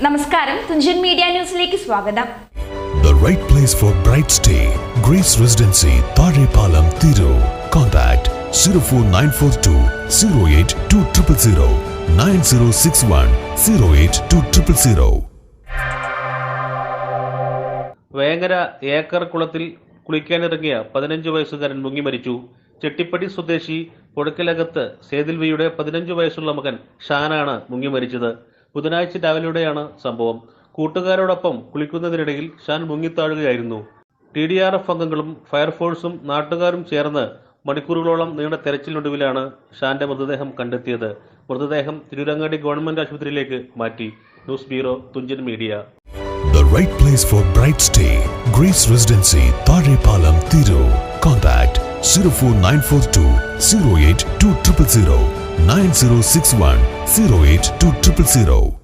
നമസ്കാരം തുഞ്ചൻ മീഡിയ ന്യൂസിലേക്ക് സ്വാഗതം The right place for bright stay. Grace Residency, Parepalam, Thiru. Contact 04942 08200 9061 08200. Vengara acre കുളത്തിൽ കുളിക്കാനിറങ്ങിയ പതിനഞ്ച് വയസ്സുകാരൻ മുങ്ങി മരിച്ചു ചെട്ടിപ്പടി സ്വദേശി പൊടുക്കലകത്ത് സേതിൽവിയുടെ പതിനഞ്ച് വയസ്സുള്ള മകൻ ഷാനാണ് മുങ്ങി മരിച്ചത് ബുധനാഴ്ച രാവിലെയോടെയാണ് സംഭവം. കൂട്ടുകാരോടൊപ്പം കുളിക്കുന്നതിനിടയിൽ ഷാൻ മുങ്ങിത്താഴുകയായിരുന്നു. ടി ഡി ആർ എഫ് അംഗങ്ങളും ഫയർഫോഴ്സും നാട്ടുകാരും ചേർന്ന് മണിക്കൂറുകളോളം നീണ്ട തെരച്ചിലിനൊടുവിലാണ് ഷാന്റെ മൃതദേഹം കണ്ടെത്തിയത്. മൃതദേഹം തിരുരങ്ങാടി ഗവൺമെന്റ് ആശുപത്രിയിലേക്ക് മാറ്റി. News bureau Thunchan media. The right place for bright stay. Grace Residency, Parepalam, Thiru. Contact 04942 08200 9061 08200.